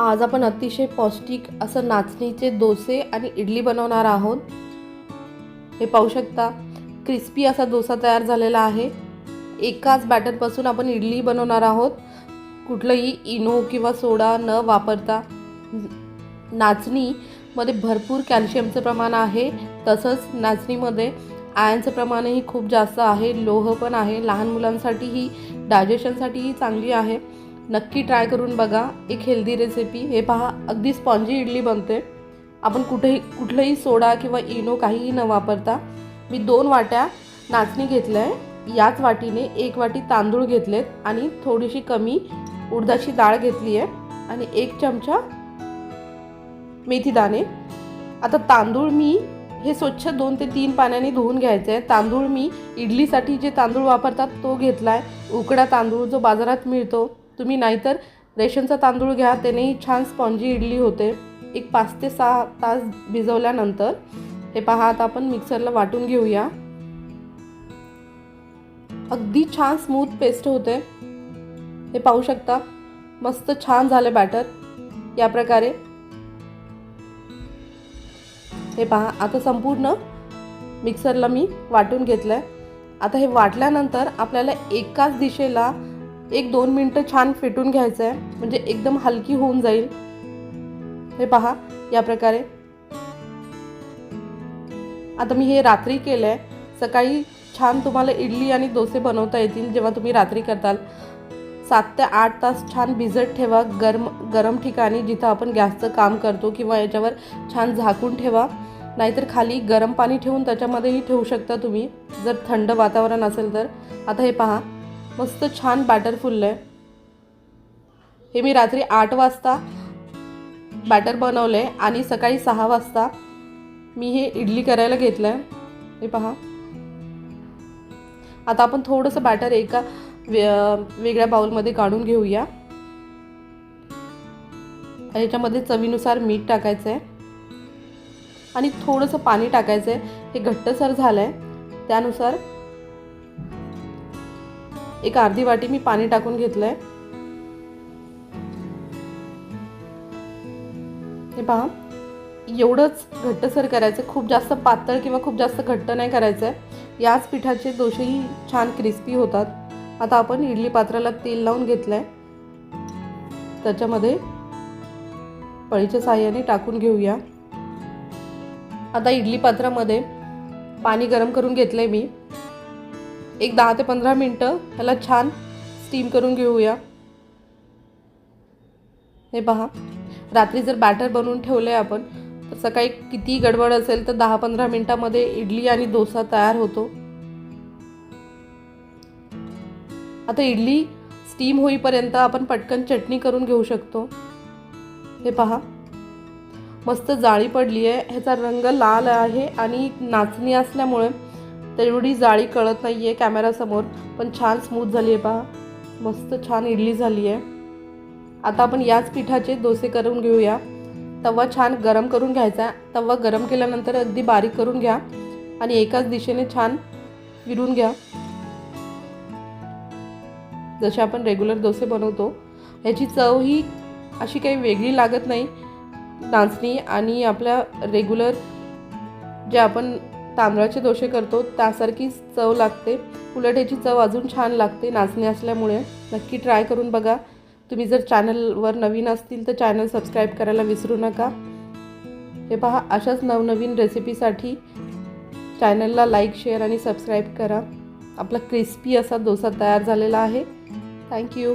आज आपण अतिशय पौष्टिक असं नाचणीचे डोसे आणि इडली बनवणार आहोत. हे पाहू शकता क्रिस्पी असा डोसा तयार झालेला आहे. एकाच बॅटरपासून आपण इडली बनवणार आहोत. कुठलंही इनो किंवा सोडा न वापरता. नाचणीमध्ये भरपूर कॅल्शियमचं प्रमाण आहे. तसंच नाचणीमध्ये आयनचं प्रमाणही खूप जास्त आहे. लोह पण आहे. लहान मुलांसाठी ही डायजेशनसाठीही चांगली आहे. नक्की ट्राय करून बघा. एक हेल्दी रेसिपी हे पहा अगदी स्पॉन्जी इडली बनते. आपण कुठेही कुठलंही सोडा किंवा इनो काहीही न वापरता मी दोन वाट्या नाचणी घेतलं आहे याच वाटीने एक वाटी तांदूळ घेतलेत आणि थोडीशी कमी उडदाची डाळ घेतली आहे आणि एक चमचा मेथी दाणे. आता तांदूळ मी हे स्वच्छ दोन ते तीन पाण्याने धुवून घ्यायचे आहे तांदूळ मी इडलीसाठी जे तांदूळ वापरतात तो घेतला आहे उकडा तांदूळ जो बाजारात मिळतो तुम्ही नाहीतर रेशनचा तांदूळ घ्या त्यानेही छान स्पॉन्जी इडली होते. एक पाच ते सहा तास भिजवल्यानंतर हे पहा आता आपण मिक्सरला वाटून घेऊया. अगदी छान स्मूथ पेस्ट होते. हे पाहू शकता मस्त छान झालं बॅटर. या प्रकारे. हे पहा आता संपूर्ण मिक्सरला मी वाटून घेतलं आहे आता हे वाटल्यानंतर आपल्याला एकाच दिशेला एक दोन मिनटं छान फेटून घ्यायचं आहे. म्हणजे एकदम हलकी होऊन जाईल. हे पहा या प्रकारे. आता मी हे रात्री केलं आहे सकाळी छान तुम्हाला इडली आणि डोसे बनवता येतील जेव्हा तुम्ही रात्री करताल. सात ते आठ तास छान भिजत ठेवा. गरम गरम ठिकाणी जिथं आपण गॅसचं काम करतो किंवा याच्यावर छान झाकून ठेवा. नाहीतर खाली गरम पाणी ठेवून त्याच्यामध्येही ठेवू शकता तुम्ही. जर थंड वातावरण असेल तर. आता हे पहा. मस्त छान बॅटर फुललं आहे हे मी रात्री आठ वाजता बॅटर बनवलं आहे आणि सकाळी सहा वाजता मी हे इडली करायला घेतलं आहे हे पहा. आता आपण थोडंसं बॅटर एका वे वेगळ्या बाउलमध्ये काढून घेऊया. याच्यामध्ये चवीनुसार मीठ टाकायचं आहे आणि थोडंसं पाणी टाकायचं आहे हे घट्टसर झालं आहे त्यानुसार एक अर्धी वाटी मी पाणी टाकून घेतलं आहे हे पहा एवढंच घट्टसर करायचं खूप जास्त पातळ किंवा खूप जास्त घट्ट नाही करायचं आहे याच पिठाचे दोषेही छान क्रिस्पी होतात. आता आपण इडली पात्राला तेल लावून घेतलं आहे त्याच्यामध्ये पळीच्या साह्याने टाकून घेऊया. आता इडली पात्रामध्ये पाणी गरम करून घेतलं आहे मी. एक दहा ते पंधरा मिनटं ह्याला छान स्टीम करून घेऊया. हे पहा रात्री जर बॅटर बनवून ठेवलं आहे आपण तर सकाळी किती गडबड असेल तर दहा पंधरा मिनटामध्ये इडली आणि डोसा तयार होतो. आता इडली स्टीम होईपर्यंत आपण पटकन चटणी करून घेऊ शकतो. हे पहा मस्त जाळी पडली आहे ह्याचा रंग लाल आहे आणि नाचणी असल्यामुळे तेवढी जाळी कळत नाही आहे कॅमेरासमोर पण छान स्मूथ झाली आहे पहा. मस्त छान इडली झाली आहे आता आपण याच पिठाचे डोसे करून घेऊया. तवा छान गरम करून घ्यायचा. तवा गरम केल्यानंतर अगदी बारीक करून घ्या. आणि एकाच दिशेने छान विरून घ्या. जसे आपण रेग्युलर डोसे बनवतो ह्याची चव ही अशी काही वेगळी लागत नाही. नाचणी आणि आपल्या रेग्युलर जे आपण तांदळाचे डोसे करतो त्यासारखीच चव लागते. उलट याची चव अजून छान लागते नाचणी असल्यामुळे. नक्की ट्राय करून बघा. तुम्ही जर चॅनलवर नवीन असतील तर चॅनल सबस्क्राईब करायला विसरू नका. हे पहा अशाच नवनवीन रेसिपीसाठी चॅनलला लाईक शेअर आणि सबस्क्राईब करा. आपला क्रिस्पी असा डोसा तयार झालेला आहे. थँक्यू